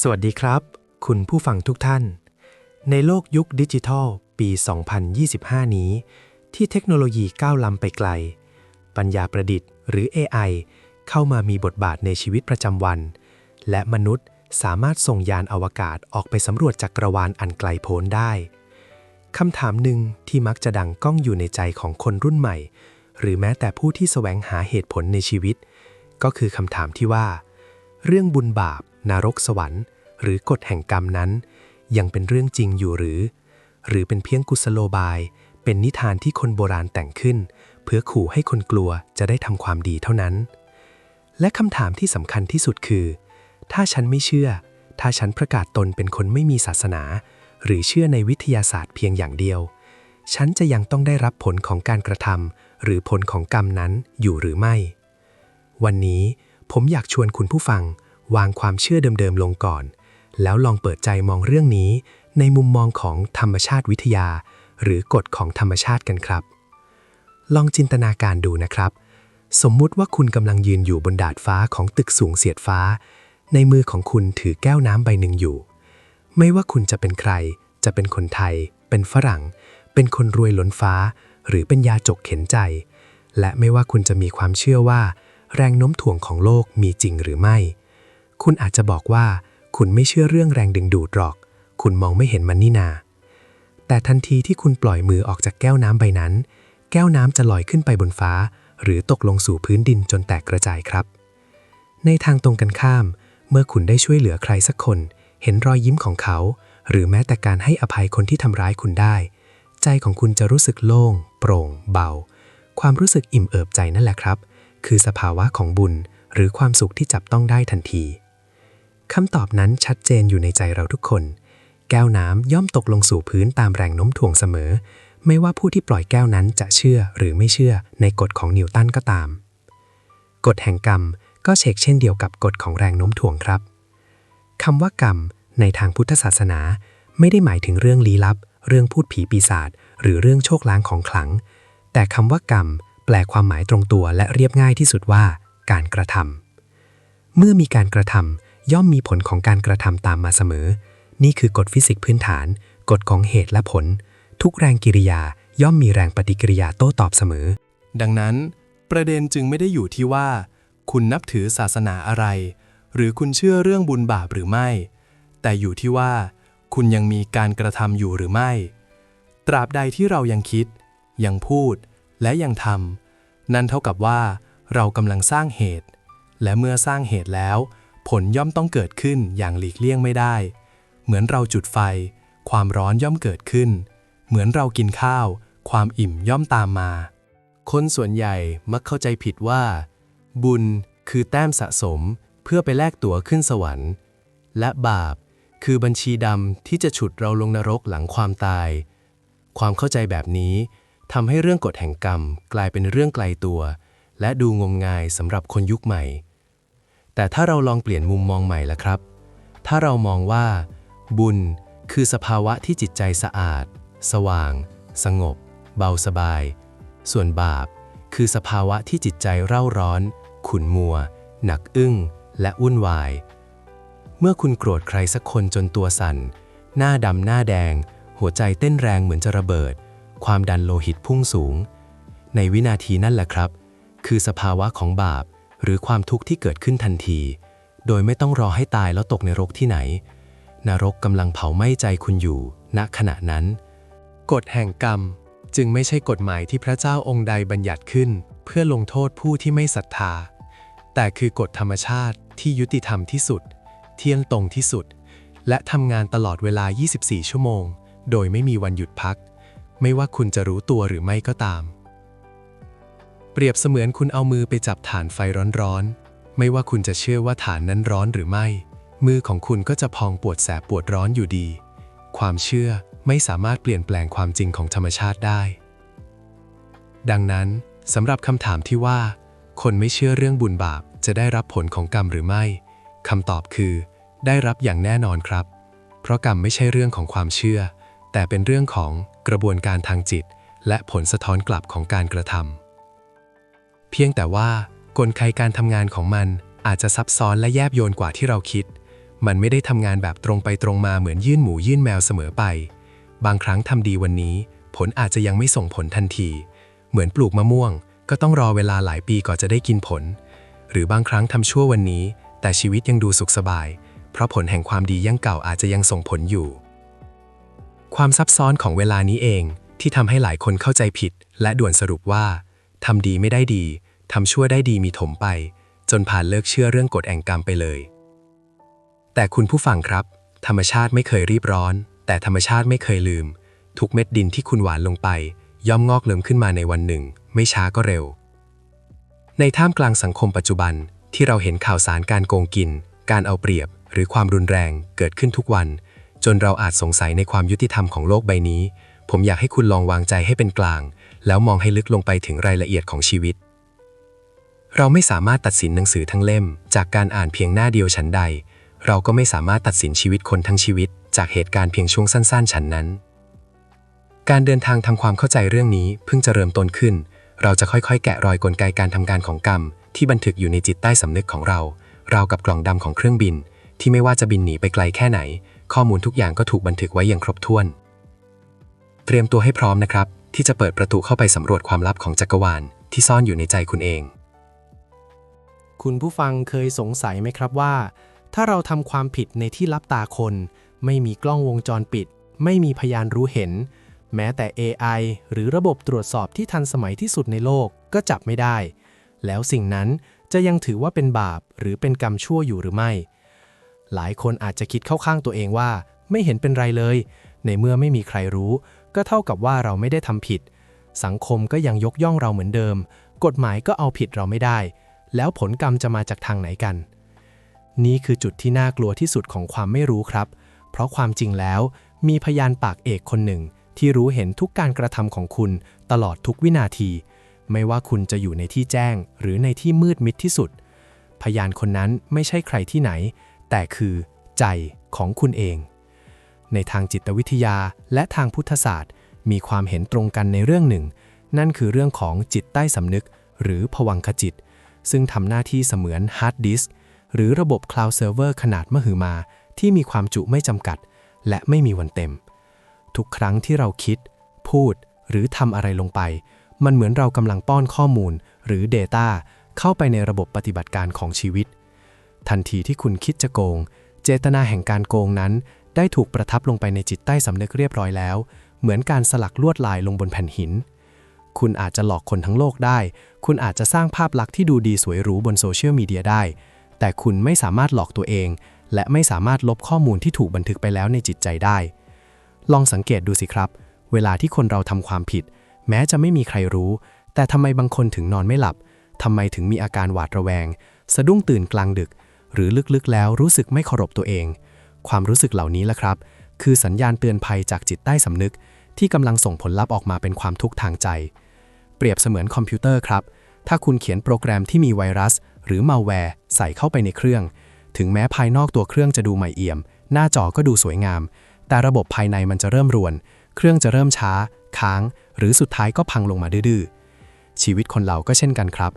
สวัสดีครับ คุณผู้ฟังทุกท่าน ในโลกยุคดิจิทัล ปี 2025 นี้ ที่เทคโนโลยีก้าวล้ำไปไกล ปัญญาประดิษฐ์หรือ AI เข้ามามีบทบาทในชีวิตประจำวัน และมนุษย์สามารถส่งยานอวกาศออกไปสำรวจจักรวาลอันไกลโพ้นได้คำถามหนึ่งที่มักจะดังก้องอยู่ในใจของคนรุ่นใหม่ หรือแม้แต่ผู้ที่แสวงหาเหตุผลในชีวิต ก็คือคำถามที่ว่า เรื่องบุญบาป นรกสวรรค์ หรือกฎแห่งกรรมนั้น ยังเป็นเรื่องจริงอยู่หรือ หรือเป็นเพียงกุศโลบาย เป็นนิทานที่คนโบราณแต่งขึ้น เพื่อขู่ให้คนกลัวจะได้ทำความดีเท่านั้น และคำถามที่สำคัญที่สุดคือ ถ้าฉันไม่เชื่อ ถ้าฉันประกาศตนเป็นคนไม่มีศาสนา หรือเชื่อในวิทยาศาสตร์เพียงอย่างเดียว ฉันจะยังต้องได้รับผลของการกระทำหรือผลของกรรมนั้นอยู่หรือไม่ วันนี้ผมอยากชวนคุณผู้ฟัง วางความเชื่อเดิมๆลงก่อน แล้วลองเปิดใจมองเรื่องนี้ ในมุมมองของธรรมชาติวิทยา หรือกฎของธรรมชาติกันครับ ลองจินตนาการดูนะครับ สมมุติว่าคุณกำลังยืนอยู่บนดาดฟ้าของตึกสูงเสียดฟ้า ในมือของคุณถือแก้วน้ำใบหนึ่งอยู่ ไม่ว่าคุณจะเป็นใคร จะเป็นคนไทย เป็นฝรั่ง เป็นคนรวยล้นฟ้า หรือเป็นยาจกเข็นใจ และไม่ว่าคุณจะมีความเชื่อว่า แรงโน้มถ่วงของโลกมีจริงหรือไม่ คุณอาจจะบอกว่า คุณไม่เชื่อเรื่องแรงดึงดูดหรอก คุณมองไม่เห็นมันนี่นา แต่ทันทีที่คุณปล่อยมือออกจากแก้วน้ำใบนั้น แก้วน้ำจะลอยขึ้นไปบนฟ้า หรือตกลงสู่พื้นดินจนแตกกระจายครับ ในทางตรงกันข้าม เมื่อคุณได้ช่วยเหลือใครสักคน เห็นรอยยิ้มของเขา หรือแม้แต่การให้อภัยคนที่ทำร้ายคุณได้ ใจของคุณจะรู้สึกโล่ง โปร่ง เบา ความรู้สึกอิ่มเอิบใจนั่นแหละครับ คือสภาวะของบุญหรือความสุขที่จับต้องได้ทันที คำตอบนั้นชัดเจนอยู่ในใจเราทุกคน แก้วน้ำย่อมตกลงสู่พื้นตามแรงโน้มถ่วงเสมอ ไม่ว่าผู้ที่ปล่อยแก้วนั้นจะเชื่อหรือไม่เชื่อในกฎของนิวตันก็ตาม กฎแห่งกรรมก็เชกเช่นเดียวกับกฎของแรงโน้มถ่วงครับคำว่ากรรม ในทางพุทธศาสนา ไม่ได้หมายถึงเรื่องลี้ลับ เรื่องพูดผีปีศาจหรือเรื่องโชคล้างของขลัง แต่คำว่ากรรม แปลความหมายตรงตัวและเรียบง่ายที่สุดว่า การกระทำเมื่อมีการกระทำ ย่อมมีผลของการกระทำตามมาเสมอ นี่คือกฎฟิสิกส์พื้นฐาน กฎของเหตุและผล ทุกแรงกิริยาย่อมมีแรงปฏิกิริยาโต้ตอบเสมอ ดังนั้น ประเด็นจึงไม่ได้อยู่ที่ว่า คุณนับถือศาสนาอะไร หรือคุณเชื่อเรื่องบุญบาปหรือไม่ แต่อยู่ที่ว่า คุณยังมีการกระทำอยู่หรือไม่ ตราบใดที่เรายังคิด ยังพูด และยังทำนั่นเท่ากับว่า เรากำลังสร้างเหตุ และเมื่อสร้างเหตุแล้ว ผลย่อมต้องเกิดขึ้นอย่างหลีกเลี่ยงไม่ได้ เหมือนเราจุดไฟ ความร้อนย่อมเกิดขึ้น เหมือนเรากินข้าว ความอิ่มย่อมตามมา คนส่วนใหญ่มักเข้าใจผิดว่า บุญคือแต้มสะสมเพื่อไปแลกตั๋วขึ้นสวรรค์ และบาปคือบัญชีดำที่จะฉุดเราลงนรกหลังความตาย ความเข้าใจแบบนี้ทำให้เรื่องกฎแห่งกรรมกลายเป็นเรื่องไกลตัว และดูงมงายสำหรับคนยุคใหม่ แต่ถ้าเราลองเปลี่ยนมุมมองใหม่ละครับ ถ้าเรามองว่า บุญคือสภาวะที่จิตใจสะอาด สว่าง สงบ เบาสบาย ส่วนบาป คือสภาวะที่จิตใจเร่าร้อน ขุ่นมัว หนักอึ้ง และวุ่นวาย เมื่อคุณโกรธใครสักคนจนตัวสั่น หน้าดำหน้าแดง หัวใจเต้นแรงเหมือนจะระเบิด ความดันโลหิตพุ่งสูง ในวินาทีนั่นแหละครับ คือสภาวะของบาป หรือความทุกข์ที่เกิดขึ้นทันที โดยไม่ต้องรอให้ตายแล้วตกในรกที่ไหน นรกกำลังเผาไหม้ใจคุณอยู่ ณขณะนั้น กฎแห่งกรรมจึงไม่ใช่กฎหมายที่พระเจ้าองค์ใดบัญญัติขึ้น เพื่อลงโทษผู้ที่ไม่ศรัทธา แต่คือกฎธรรมชาติที่ยุติธรรมที่สุด เที่ยงตรงที่สุด และทำงานตลอดเวลา 24 ชั่วโมง โดยไม่มีวันหยุดพัก ไม่ว่าคุณจะรู้ตัวหรือไม่ก็ตาม เปรียบเสมือนคุณเอามือไปจับฐานไฟร้อนๆ ไม่ว่าคุณจะเชื่อว่าฐานนั้นร้อนหรือไม่ มือของคุณก็จะพองปวดแสบปวดร้อนอยู่ดี ความเชื่อไม่สามารถเปลี่ยนแปลงความจริงของธรรมชาติได้ ดังนั้นสำหรับคำถามที่ว่า คนไม่เชื่อเรื่องบุญบาปจะได้รับผลของกรรมหรือไม่คำตอบคือ ได้รับอย่างแน่นอนครับ เพราะกรรมไม่ใช่เรื่องของความเชื่อ แต่เป็นเรื่องของกระบวนการทางจิต และผลสะท้อนกลับของการกระทำ พียงแต่ว่ากลไกการทำงานของมันอาจจะซับซ้อนและแยบโยนกว่าที่เราคิด มันไม่ได้ทำงานแบบตรงไปตรงมาเหมือนยื่นหมูยื่นแมวเสมอไป บางครั้งทำดีวันนี้ ผลอาจจะยังไม่ส่งผลทันที เหมือนปลูกมะม่วง ก็ต้องรอเวลาหลายปีก่อนจะได้กินผล หรือบางครั้งทำชั่ววันนี้ แต่ชีวิตยังดูสุขสบาย เพราะผลแห่งความดียังเก่าอาจจะยังส่งผลอยู่ ความซับซ้อนของเวลานี้เองที่ทำให้หลายคนเข้าใจผิด และด่วนสรุปว่าทำดีไม่ได้ดี ทำชั่วได้ดีมีถมไป จนผ่านเลิกเชื่อเรื่องกฎแห่งกรรมไปเลย แต่คุณผู้ฟังครับ ธรรมชาติไม่เคยรีบร้อน แต่ธรรมชาติไม่เคยลืม ทุกเม็ดดินที่คุณหวานลงไป ย่อมงอกเลิมขึ้นมาในวันหนึ่ง ไม่ช้าก็เร็ว ในท่ามกลางสังคมปัจจุบันที่เราเห็นข่าวสารการโกงกิน การเอาเปรียบ หรือความรุนแรงเกิดขึ้นทุกวัน จนเราอาจสงสัยในความยุติธรรมของโลกใบนี้ ผมอยากให้คุณลองวางใจให้เป็นกลาง แล้วมองให้ลึกลงไปถึงรายละเอียดของชีวิต เราไม่สามารถตัดสินหนังสือทั้งเล่ม จากการอ่านเพียงหน้าเดียวฉันใด เราก็ไม่สามารถตัดสินชีวิตคนทั้งชีวิต จากเหตุการณ์เพียงช่วงสั้น ๆ ฉันนั้น การเดินทางทำความเข้าใจเรื่องนี้เพิ่งจะเริ่มต้นขึ้น เราจะค่อยๆ แกะรอยกลไกการทำงานของกรรม ที่บันทึกอยู่ในจิตใต้สำนึกของเรา เรากับกล่องดำของเครื่องบิน ที่ไม่ว่าจะบินหนีไปไกลแค่ไหน ข้อมูลทุกอย่างก็ถูกบันทึกไว้อย่างครบถ้วน เตรียมตัวให้พร้อมนะครับ ที่จะเปิดประตูเข้าไปสำรวจความลับของจักรวาลที่ซ่อนอยู่ในใจคุณเอง คุณผู้ฟังเคยสงสัยไหมครับว่า ถ้าเราทำความผิดในที่ลับตาคน ไม่มีกล้องวงจรปิด ไม่มีพยานรู้เห็น แม้แต่ AI หรือระบบตรวจสอบที่ทันสมัยที่สุดในโลกก็จับไม่ได้ แล้วสิ่งนั้นจะยังถือว่าเป็นบาปหรือเป็นกรรมชั่วอยู่หรือไม่ หลายคนอาจจะคิดเข้าข้างตัวเองว่า ไม่เห็นเป็นไรเลย ในเมื่อไม่มีใครรู้ ก็เท่ากับว่าเราไม่ได้ทำผิด สังคมก็ยังยกย่องเราเหมือนเดิม กฎหมายก็เอาผิดเราไม่ได้ แล้วผลกรรมจะมาจากทางไหนกัน นี่คือจุดที่น่ากลัวที่สุดของความไม่รู้ครับ เพราะความจริงแล้ว มีพยานปากเอกคนหนึ่ง ที่รู้เห็นทุกการกระทำของคุณตลอดทุกวินาที ไม่ว่าคุณจะอยู่ในที่แจ้ง หรือในที่มืดมิดที่สุด พยานคนนั้นไม่ใช่ใครที่ไหน แต่คือ ใจของคุณเอง ในทางจิตวิทยาและทางพุทธศาสตร์ มีความเห็นตรงกันในเรื่องหนึ่ง นั่นคือเรื่องของจิตใต้สำนึก หรือผวังคจิต ซึ่งทำหน้าที่เสมือนฮาร์ดดิสก์หรือระบบคลาวด์เซิร์ฟเวอร์ขนาดมหึมาที่มีความจุไม่จำกัด และไม่มีวันเต็ม ทุกครั้งที่เราคิด พูด หรือทำอะไรลงไป มันเหมือนเรากำลังป้อนข้อมูล หรือ Data เข้าไปในระบบปฏิบัติการของชีวิต ทันทีที่คุณคิดจะโกง เจตนาแห่งการโกงนั้น ได้ถูกประทับลงไปในจิตใต้สำนึกเรียบร้อยแล้ว เหมือนการสลักลวดลายลงบนแผ่นหิน คุณอาจจะหลอกคนทั้งโลกได้ คุณอาจจะสร้างภาพลักษณ์ที่ดูดีสวยหรูบนโซเชียลมีเดียได้ แต่คุณไม่สามารถหลอกตัวเอง และไม่สามารถลบข้อมูลที่ถูกบันทึกไปแล้วในจิตใจได้ ลองสังเกตดูสิครับ เวลาที่คนเราทำความผิด แม้จะไม่มีใครรู้ แต่ทำไมบางคนถึงนอนไม่หลับทำไมถึงมีอาการหวาดระแวง สะดุ้งตื่นกลางดึก หรือลึกๆแล้วรู้สึกไม่เคารพตัวเอง ความรู้สึกเหล่านี้แหละครับ คือสัญญาณเตือนภัยจากจิตใต้สำนึกที่กำลังส่งผลลัพธ์ออกมาเป็นความทุกข์ทางใจ เปรียบเสมือนคอมพิวเตอร์ครับ ถ้าคุณเขียนโปรแกรมที่มีไวรัส หรือมาแวร์ใส่เข้าไปในเครื่อง ถึงแม้ภายนอกตัวเครื่องจะดูใหม่เอี่ยม หน้าจอก็ดูสวยงาม แต่ระบบภายในมันจะเริ่มรวน เครื่องจะเริ่มช้า ค้าง หรือสุดท้ายก็พังลงมาดื้อๆชีวิตคนเราก็เช่นกันครับ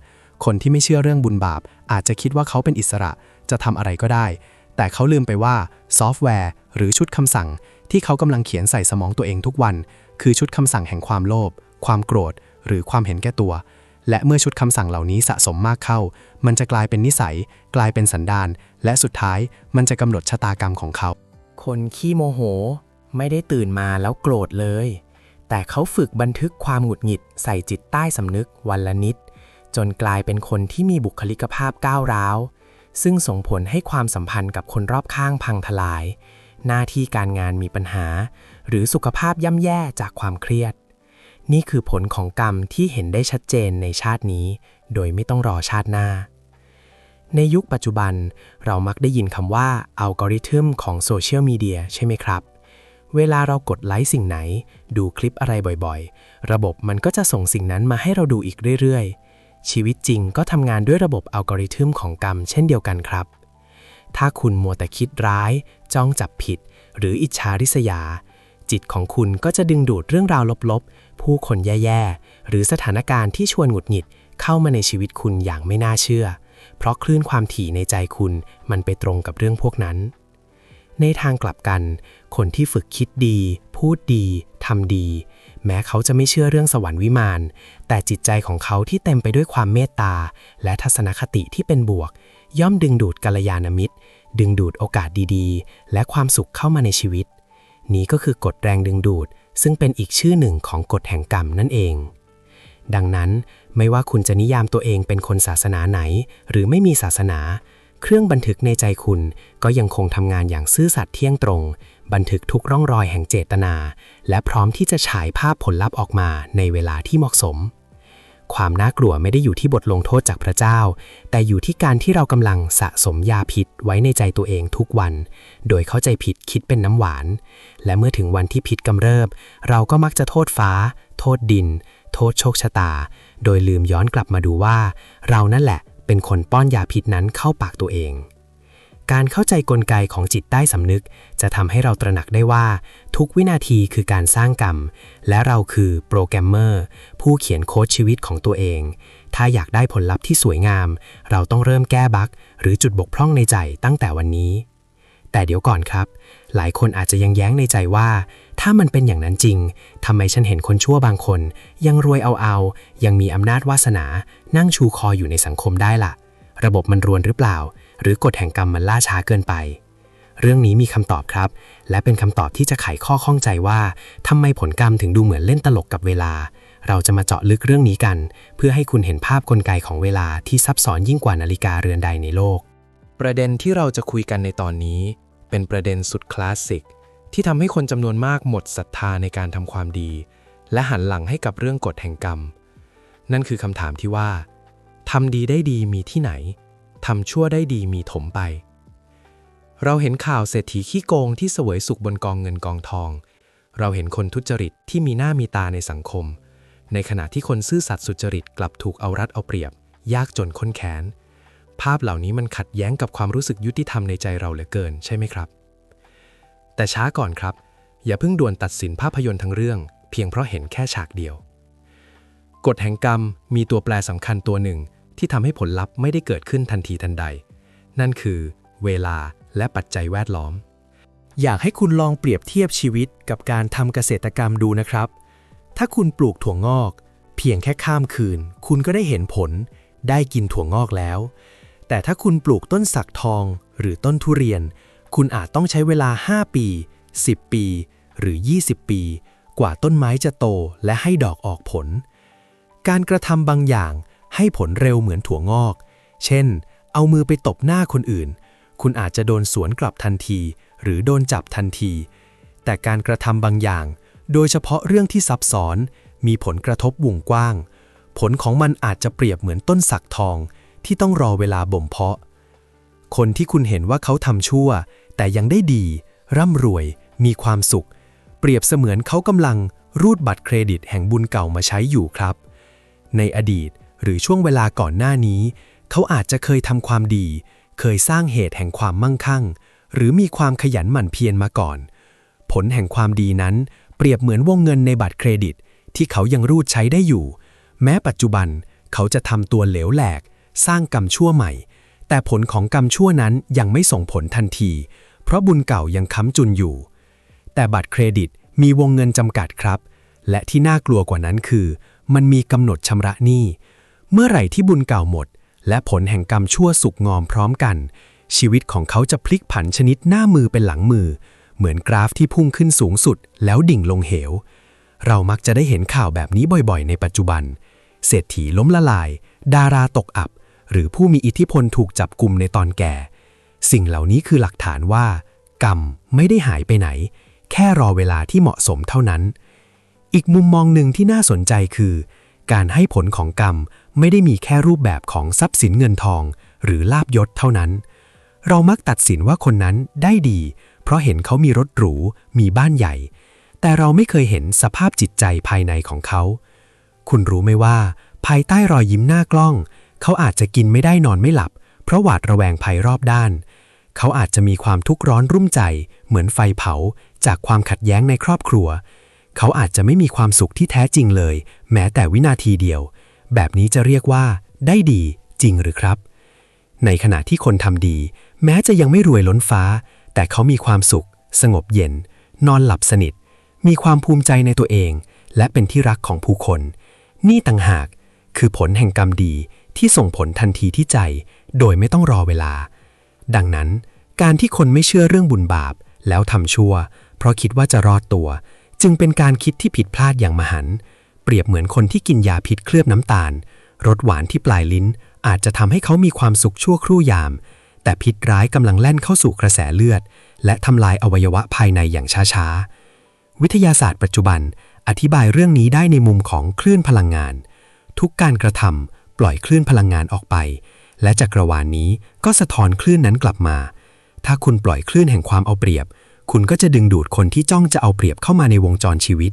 คนที่ไม่เชื่อเรื่องบุญบาป อาจจะคิดว่าเขาเป็นอิสระ จะทำอะไรก็ได้ แต่เขาลืมไปว่าซอฟต์แวร์ หรือชุดคำสั่ง ที่เขากำลังเขียนใส่สมองตัวเองทุกวัน คือชุดคำสั่งแห่งความโลภความโกรธ หรือความเห็นแก่ตัว และเมื่อชุดคำสั่งเหล่านี้สะสมมากเข้า มันจะกลายเป็นนิสัย กลายเป็นสันดาน และสุดท้ายมันจะกำหนดชะตากรรมของเขา คนขี้โมโห ไม่ได้ตื่นมาแล้วโกรธเลย แต่เขาฝึกบันทึกความหงุดหงิดใส่จิตใต้สำนึกวันละนิด จนกลายเป็นคนที่มีบุคลิกภาพก้าวร้าว ซึ่งส่งผลให้ความสัมพันธ์กับคนรอบข้างพังทลาย หน้าที่การงานมีปัญหา หรือสุขภาพย่ำแย่จากความเครียด นี่คือผลของกรรมที่เห็นได้ชัดเจนในชาตินี้ โดยไม่ต้องรอชาติหน้า ในยุคปัจจุบันเรามักได้ยินคำว่าอัลกอริทึมของโซเชียลมีเดียใช่ไหมครับ เวลาเรากดไลค์สิ่งไหน ดูคลิปอะไรบ่อยๆ ระบบมันก็จะส่งสิ่งนั้นมาให้เราดูอีกเรื่อยๆ ชีวิตจริงก็ทำงานด้วยระบบอัลกอริทึมของกรรมเช่นเดียวกันครับ ถ้าคุณมัวแต่คิดร้าย จ้องจับผิด หรืออิจฉาริษยา จิตของคุณก็จะดึงดูดเรื่องราวลบๆ ผู้คนแย่ๆ หรือสถานการณ์ที่ชวนหงุดหงิดเข้ามาในชีวิตคุณอย่างไม่น่าเชื่อ เพราะคลื่นความถี่ในใจคุณมันไปตรงกับเรื่องพวกนั้น ในทางกลับกัน คนที่ฝึกคิดดี พูดดีทำดี แม้เขาจะไม่เชื่อเรื่องสวรรค์วิมาน แต่จิตใจของเขาที่เต็มไปด้วยความเมตตา และทัศนคติที่เป็นบวก ย่อมดึงดูดกัลยาณมิตร ดึงดูดโอกาสดีๆ และความสุขเข้ามาในชีวิต นี้ก็คือกฎแรงดึงดูด ซึ่งเป็นอีกชื่อหนึ่งของกฎแห่งกรรมนั่นเอง ดังนั้นไม่ว่าคุณจะนิยามตัวเองเป็นคนศาสนาไหน หรือไม่มีศาสนา เครื่องบันทึกในใจคุณก็ยังคงทำงานอย่างซื่อสัตย์เที่ยงตรง บันทึกทุกร่องรอยแห่งเจตนา และพร้อมที่จะฉายภาพผลลัพธ์ออกมาในเวลาที่เหมาะสม ความน่ากลัวไม่ได้อยู่ที่บทลงโทษจากพระเจ้า แต่อยู่ที่การที่เรากำลังสะสมยาพิษไว้ในใจตัวเองทุกวัน โดยเข้าใจผิดคิดเป็นน้ำหวาน และเมื่อถึงวันที่พิษกำเริบ เราก็มักจะโทษฟ้า โทษดิน โทษโชคชะตา โดยลืมย้อนกลับมาดูว่า เรานั่นแหละเป็นคนป้อนยาพิษนั้นเข้าปากตัวเอง การเข้าใจกลไกของจิตใต้สำนึก จะทำให้เราตระหนักได้ว่า ทุกวินาทีคือการสร้างกรรม และเราคือโปรแกรมเมอร์ผู้เขียนโค้ดชีวิตของตัวเอง ถ้าอยากได้ผลลัพธ์ที่สวยงาม เราต้องเริ่มแก้บั๊กหรือจุดบกพร่องในใจตั้งแต่วันนี้ แต่เดี๋ยวก่อนครับ หลายคนอาจจะยังแย้งในใจว่า ถ้ามันเป็นอย่างนั้นจริงทำไมฉันเห็นคนชั่วบางคน ยังรวยเอาเอา ยังมีอำนาจวาสนา นั่งชูคออยู่ในสังคมได้ล่ะ ระบบมันรวนหรือเปล่า หรือกฎแห่งกรรมมันล่าช้าเกินไป เรื่องนี้มีคำตอบครับ และเป็นคำตอบที่จะไขข้อข้องใจว่าทำไมผลกรรมถึงดูเหมือนเล่นตลกกับเวลา เราจะมาเจาะลึกเรื่องนี้กัน เพื่อให้คุณเห็นภาพกลไกของเวลาที่ซับซ้อนยิ่งกว่านาฬิกาเรือนใดในโลก ประเด็นที่เราจะคุยกันในตอนนี้ เป็นประเด็นสุดคลาสสิกที่ทำให้คนจำนวนมากหมดศรัทธาในการทำความดี และหันหลังให้กับเรื่องกฎแห่งกรรม นั่นคือคำถามที่ว่าทำดีได้ดีมีที่ไหน ทำชั่วได้ดีมีถมไป เราเห็นข่าวเศรษฐีขี้โกงที่เสวยสุขบนกองเงินกองทอง เราเห็นคนทุจริตที่มีหน้ามีตาในสังคม ในขณะที่คนซื่อสัตย์สุจริตกลับถูกเอารัดเอาเปรียบ ยากจนค้นแค้น ภาพเหล่านี้มันขัดแย้งกับความรู้สึกยุติธรรมในใจเราเหลือเกินใช่ไหมครับ แต่ช้าก่อนครับ อย่าเพิ่งด่วนตัดสินภาพยนตร์ทั้งเรื่อง เพียงเพราะเห็นแค่ฉากเดียวกฎแห่งกรรมมีตัวแปรสำคัญตัวหนึ่ง ที่ทำให้ผลลัพธ์ไม่ได้เกิดขึ้นทันทีทันใด นั่นคือ เวลาและปัจจัยแวดล้อม อยากให้คุณลองเปรียบเทียบชีวิตกับการทำเกษตรกรรมดูนะครับ ถ้าคุณปลูกถั่วงอก เพียงแค่ข้ามคืน คุณก็ได้เห็นผล ได้กินถั่วงอกแล้ว แต่ถ้าคุณปลูกต้นสักทองหรือต้นทุเรียน คุณอาจต้องใช้เวลา 5 ปี 10 ปี หรือ 20 ปี กว่าต้นไม้จะโตและให้ดอกออกผล การกระทำบางอย่าง ให้ผลเร็วเหมือนถั่วงอก เช่น เอามือไปตบหน้าคนอื่น คุณอาจจะโดนสวนกลับทันที หรือโดนจับทันที แต่การกระทำบางอย่าง โดยเฉพาะเรื่องที่ซับซ้อน มีผลกระทบวงกว้าง ผลของมันอาจจะเปรียบเหมือนต้นสักทอง ที่ต้องรอเวลาบ่มเพาะ คนที่คุณเห็นว่าเขาทำชั่ว แต่ยังได้ดี ร่ำรวย มีความสุข เปรียบเสมือนเขากำลังรูดบัตรเครดิตแห่งบุญเก่ามาใช้อยู่ครับ ในอดีต หรือช่วงเวลาก่อนหน้านี้ เขาอาจจะเคยทำความดี เคยสร้างเหตุแห่งความมั่งคั่ง หรือมีความขยันหมั่นเพียรมาก่อน ผลแห่งความดีนั้น เปรียบเหมือนวงเงินในบัตรเครดิต ที่เขายังรูดใช้ได้อยู่ แม้ปัจจุบันเขาจะทำตัวเหลวแหลก สร้างกรรมชั่วใหม่ แต่ผลของกรรมชั่วนั้นยังไม่ส่งผลทันที เพราะบุญเก่ายังค้ำจุนอยู่ แต่บัตรเครดิตมีวงเงินจำกัดครับ และที่น่ากลัวกว่านั้นคือ มันมีกำหนดชำระหนี้ เมื่อไหร่ที่บุญเก่าหมด และผลแห่งกรรมชั่วสุกงอมพร้อมกัน ชีวิตของเขาจะพลิกผันชนิดหน้ามือเป็นหลังมือ เหมือนกราฟที่พุ่งขึ้นสูงสุด แล้วดิ่งลงเหว เรามักจะได้เห็นข่าวแบบนี้บ่อยๆ ในปัจจุบัน เศรษฐีล้มละลาย ดาราตกอับ หรือผู้มีอิทธิพลถูกจับกลุ่มในตอนแก่ สิ่งเหล่านี้คือหลักฐานว่า กรรมไม่ได้หายไปไหน แค่รอเวลาที่เหมาะสมเท่านั้น อีกมุมมองหนึ่งที่น่าสนใจคือ การให้ผลของกรรม ไม่ได้มีแค่รูปแบบของทรัพย์สินเงินทอง หรือลาบยศเท่านั้น เรามักตัดสินว่าคนนั้นได้ดี เพราะเห็นเขามีรถหรู มีบ้านใหญ่ แต่เราไม่เคยเห็นสภาพจิตใจภายในของเขา คุณรู้ไหมว่า ภายใต้รอยยิ้มหน้ากล้อง เขาอาจจะกินไม่ได้นอนไม่หลับ เพราะหวาดระแวงภัยรอบด้าน เขาอาจจะมีความทุกข์ร้อนรุ่มใจ เหมือนไฟเผา จากความขัดแย้งในครอบครัว เขาอาจจะไม่มีความสุขที่แท้จริงเลย แม้แต่วินาทีเดียว แบบนี้จะเรียกว่า ได้ดีจริงหรือครับ ในขณะที่คนทำดี แม้จะยังไม่รวยล้นฟ้า แต่เขามีความสุข สงบเย็น นอนหลับสนิท มีความภูมิใจในตัวเอง และเป็นที่รักของผู้คน นี่ต่างหาก คือผลแห่งกรรมดีที่ส่งผลทันทีที่ใจ โดยไม่ต้องรอเวลา ดังนั้น การที่คนไม่เชื่อเรื่องบุญบาป แล้วทำชั่ว เพราะคิดว่าจะรอดตัว จึงเป็นการคิดที่ผิดพลาดอย่างมหันต์ ปรียบเหมือนคนที่กินยาพิษเคลือบน้ำตาล รสหวานที่ปลายลิ้น อาจจะทำให้เขามีความสุขชั่วครู่ยาม แต่พิษร้ายกำลังแล่นเข้าสู่กระแสเลือด และทำลายอวัยวะภายในอย่างช้าๆ วิทยาศาสตร์ปัจจุบัน อธิบายเรื่องนี้ได้ในมุมของคลื่นพลังงาน ทุกการกระทำปล่อยคลื่นพลังงานออกไป และจักรวาลนนี้ก็สะท้อนคลื่นนั้นกลับมา ถ้าคุณปล่อยคลื่นแห่งความเอาเปรียบ คุณก็จะดึงดูดคนที่จ้องจะเอาเปรียบเข้ามาในวงจรชีวิต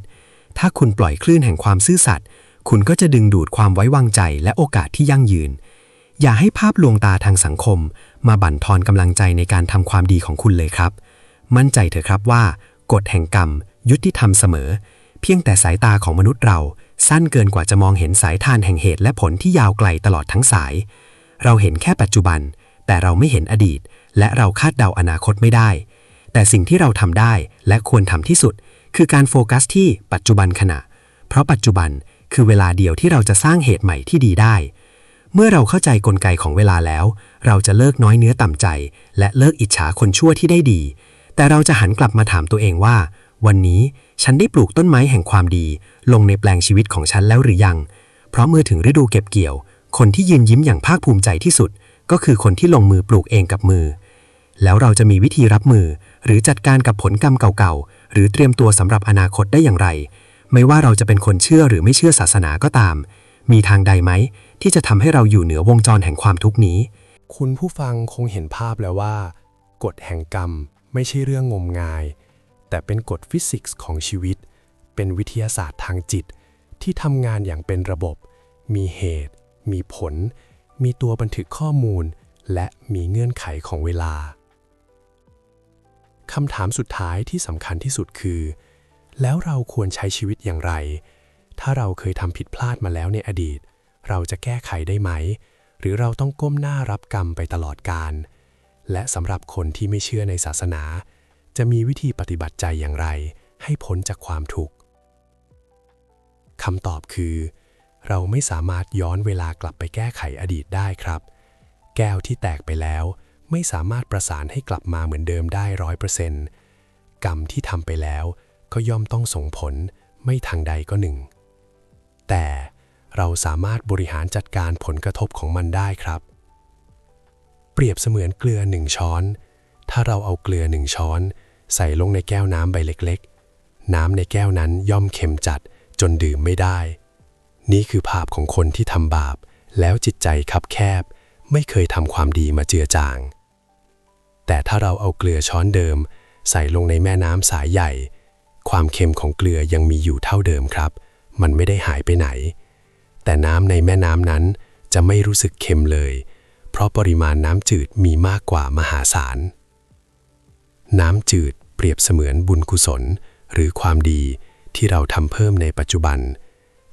ถ้าคุณปล่อยคลื่นแห่งความซื่อสัตย์คุณก็จะดึงดูดความไว้วางใจและโอกาสที่ยั่งยืน อย่าให้ภาพลวงตาทางสังคม มาบั่นทอนกำลังใจในการทำความดีของคุณเลยครับ มั่นใจเถอะครับว่ากฎแห่งกรรม ยุติธรรมเสมอ เพียงแต่สายตาของมนุษย์เรา สั้นเกินกว่าจะมองเห็นสายทานแห่งเหตุและผลที่ยาวไกลตลอดทั้งสาย เราเห็นแค่ปัจจุบัน แต่เราไม่เห็นอดีต และเราคาดเดาอนาคตไม่ได้ แต่สิ่งที่เราทำได้และควรทำที่สุด คือการโฟกัสที่ปัจจุบันขณะ เพราะปัจจุบันคือเวลาเดียวที่เราจะสร้างเหตุใหม่ที่ดีได้ เมื่อเราเข้าใจกลไกของเวลาแล้ว เราจะเลิกน้อยเนื้อต่ำใจ และเลิกอิจฉาคนชั่วที่ได้ดี แต่เราจะหันกลับมาถามตัวเองว่า วันนี้ฉันได้ปลูกต้นไม้แห่งความดี ลงในแปลงชีวิตของฉันแล้วหรือยัง เพราะเมื่อถึงฤดูเก็บเกี่ยว คนที่ยืนยิ้มอย่างภาคภูมิใจที่สุด ก็คือคนที่ลงมือปลูกเองกับมือ แล้วเราจะมีวิธีรับมือ หรือจัดการกับผลกรรมเก่าๆ หรือเตรียมตัวสำหรับอนาคตได้อย่างไร ไม่ว่าเราจะเป็นคนเชื่อหรือไม่เชื่อศาสนาก็ตาม มีทางใดไหม ที่จะทำให้เราอยู่เหนือวงจรแห่งความทุกข์นี้ คุณผู้ฟังคงเห็นภาพแล้วว่า กฎแห่งกรรมไม่ใช่เรื่องงมงาย แต่เป็นกฎฟิสิกส์ของชีวิต เป็นวิทยาศาสตร์ทางจิต ที่ทำงานอย่างเป็นระบบ มีเหตุ มีผล มีตัวบันทึกข้อมูล และมีเงื่อนไขของเวลา คำถามสุดท้ายที่สำคัญที่สุดคือ แล้วเราควรใช้ชีวิตอย่างไร ถ้าเราเคยทำผิดพลาดมาแล้วในอดีต เราจะแก้ไขได้ไหม หรือเราต้องก้มหน้ารับกรรมไปตลอดกาลและสำหรับคนที่ไม่เชื่อในศาสนา จะมีวิธีปฏิบัติใจอย่างไร ให้พ้นจากความทุกข์คำตอบคือ เราไม่สามารถย้อนเวลากลับไปแก้ไขอดีตได้ครับ แก้วที่แตกไปแล้ว ไม่สามารถประสานให้กลับมาเหมือนเดิมได้ร้อยเปอร์เซนต์กรรมที่ทำไปแล้วก็ย่อมต้องส่งผลไม่ทางใดก็หนึ่ง แต่เราสามารถบริหารจัดการผลกระทบของมันได้ครับ เปรียบเสมือนเกลือหนึ่งช้อน ถ้าเราเอาเกลือหนึ่งช้อน ใส่ลงในแก้วน้ำใบเล็กๆ น้ำในแก้วนั้นย่อมเค็มจัดจนดื่มไม่ได้ นี่คือภาพของคนที่ทำบาป แล้วจิตใจคับแคบ ไม่เคยทำความดีมาเจือจาง แต่ถ้าเราเอาเกลือช้อนเดิม ใส่ลงในแม่น้ำสายใหญ่ ความเค็มของเกลือยังมีอยู่เท่าเดิมครับ มันไม่ได้หายไปไหน แต่น้ำในแม่น้ำนั้นจะไม่รู้สึกเค็มเลย เพราะปริมาณน้ำจืดมีมากกว่ามหาศาล น้ำจืดเปรียบเสมือนบุญกุศล หรือความดีที่เราทำเพิ่มในปัจจุบัน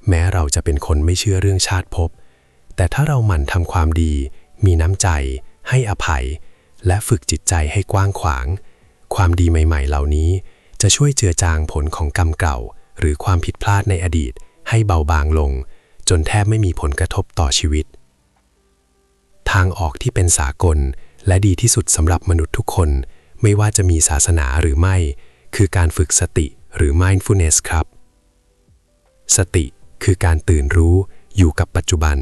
แม้เราจะเป็นคนไม่เชื่อเรื่องชาติภพแต่ถ้าเราหมั่นทำความดี มีน้ำใจ ให้อภัย และฝึกจิตใจให้กว้างขวาง ความดีใหม่ ๆ เหล่านี้ จะช่วยเจือจางผลของกรรมเก่า หรือความผิดพลาดในอดีต ให้เบาบางลง จนแทบไม่มีผลกระทบต่อชีวิต ทางออกที่เป็นสากล และดีที่สุดสำหรับมนุษย์ทุกคน ไม่ว่าจะมีศาสนาหรือไม่ คือการฝึกสติหรือ mindfulness ครับ สติคือการตื่นรู้อยู่กับปัจจุบัน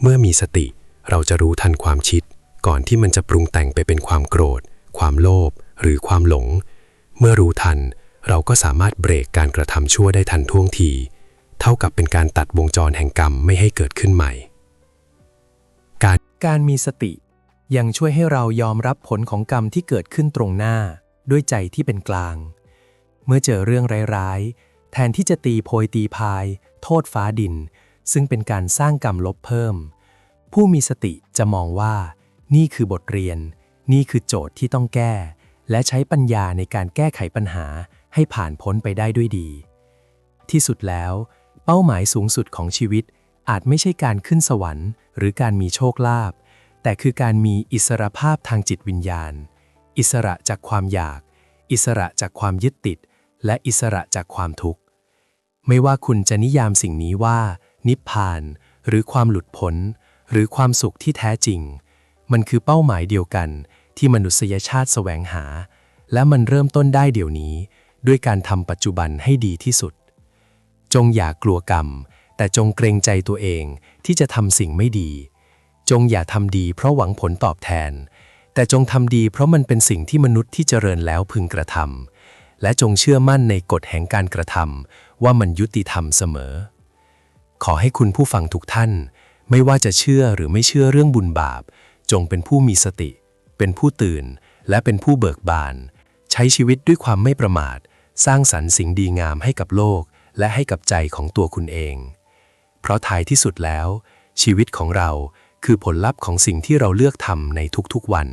เมื่อมีสติเราจะรู้ทันความคิด ก่อนที่มันจะปรุงแต่งไปเป็นความโกรธ ความโลภหรือความหลง เมื่อรู้ทัน เราก็สามารถเบรกการกระทำชั่วได้ทันท่วงที เท่ากับเป็นการตัดวงจรแห่งกรรมไม่ให้เกิดขึ้นใหม่การมีสติ ยังช่วยให้เรายอมรับผลของกรรมที่เกิดขึ้นตรงหน้า ด้วยใจที่เป็นกลาง เมื่อเจอเรื่องร้ายๆแทนที่จะตีโพยตีพาย โทษฟ้าดิน ซึ่งเป็นการสร้างกรรมลบเพิ่ม ผู้มีสติจะมองว่า นี่คือบทเรียน นี่คือโจทย์ที่ต้องแก้ และใช้ปัญญาในการแก้ไขปัญหาให้ผ่านพ้นไปได้ด้วยดี ที่สุดแล้ว เป้าหมายสูงสุดของชีวิต อาจไม่ใช่การขึ้นสวรรค์ หรือการมีโชคลาภแต่คือการมีอิสรภาพทางจิตวิญญาณ อิสระจากความอยาก อิสระจากความยึดติด และอิสระจากความทุกข์ ไม่ว่าคุณจะนิยามสิ่งนี้ว่า นิพพาน หรือความหลุดพ้น หรือความสุขที่แท้จริง มันคือเป้าหมายเดียวกันที่มนุษยชาติแสวงหา และมันเริ่มต้นได้เดี๋ยวนี้ ด้วยการทำปัจจุบันให้ดีที่สุด จงอย่ากลัวกรรม แต่จงเกรงใจตัวเองที่จะทำสิ่งไม่ดี จงอย่าทำดีเพราะหวังผลตอบแทน แต่จงทำดีเพราะมันเป็นสิ่งที่มนุษย์ที่เจริญแล้วพึงกระทำและจงเชื่อมั่นในกฎแห่งการกระทำว่ามันยุติธรรมเสมอ ขอให้คุณผู้ฟังทุกท่าน ไม่ว่าจะเชื่อหรือไม่เชื่อเรื่องบุญบาป จงเป็นผู้มีสติ เป็นผู้ตื่น และเป็นผู้เบิกบาน ใช้ชีวิตด้วยความไม่ประมาท สร้างสรรค์สิ่งดีงามให้กับโลก และให้กับใจของตัวคุณเอง เพราะท้ายที่สุดแล้ว ชีวิตของเราคือผลลัพธ์ของสิ่งที่เราเลือกทำในทุกๆวัน